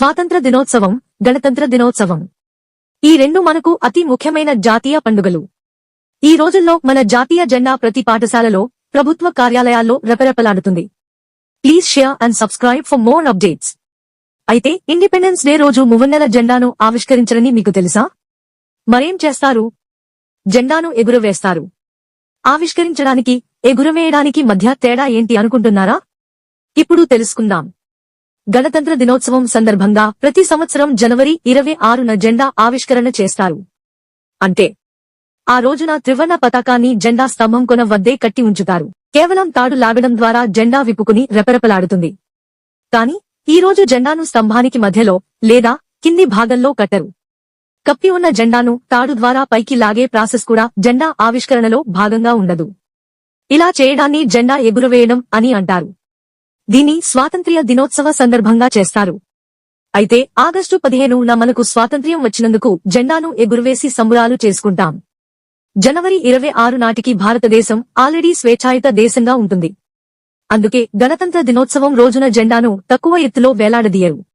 స్వాతంత్ర దినోత్సవం గణతంత్ర దినోత్సవం. ఈ రెండు మనకు అతి ముఖ్యమైన జాతీయ పండుగలు. ఈ రోజుల్లో మన జాతీయ జెండా ప్రతి పాఠశాలలో ప్రభుత్వ కార్యాలయాల్లో రెపరెపలాడుతుంది please share and subscribe for more updates అయితే ఇండిపెండెన్స్ డే రోజు మువన్నెల జెండాను ఆవిష్కరించరని మీకు తెలుసా? మరేం చేస్తారు? జెండాను ఎగురవేస్తారు. ఆవిష్కరించడానికి ఎగురవేయడానికి మధ్య తేడా ఏంటి అనుకుంటున్నారా? ఇప్పుడు తెలుసుకుందాం. గణతంత్ర దినోత్సవం సందర్భంగా ప్రతి సంవత్సరం జనవరి ఇరవై ఆరున జెండా ఆవిష్కరణ చేస్తారు. అంటే ఆ రోజున త్రివర్ణ పతాకాన్ని జెండా స్తంభం కొన వద్దే కట్టి ఉంచుతారు. కేవలం తాడు లాగడం ద్వారా జెండా విప్పుకుని రెపరెపలాడుతుంది. కాని ఈ రోజు జెండాను స్తంభానికి మధ్యలో లేదా కింది భాగంలో కట్టరు. కప్పి ఉన్న జెండాను తాడు ద్వారా పైకి లాగే ప్రాసెస్ కూడా జెండా ఆవిష్కరణలో భాగంగా ఉండదు. ఇలా చేయడాన్ని జెండా ఎగురవేయడం అని అంటారు. దీని స్వాతంత్ర్య దినోత్సవ సందర్భంగా చేస్తారు. అయితే ఆగస్టు పదిహేనున మనకు స్వాతంత్ర్యం వచ్చినందుకు జెండాను ఎగురవేసి సంబురాలు చేసుకుంటాం. జనవరి ఇరవై ఆరు నాటికి భారతదేశం ఆల్రెడీ స్వేచ్ఛాయుత దేశంగా ఉంటుంది. అందుకే గణతంత్ర దినోత్సవం రోజున జెండాను తక్కువ ఎత్తులో వేలాడదీయరు.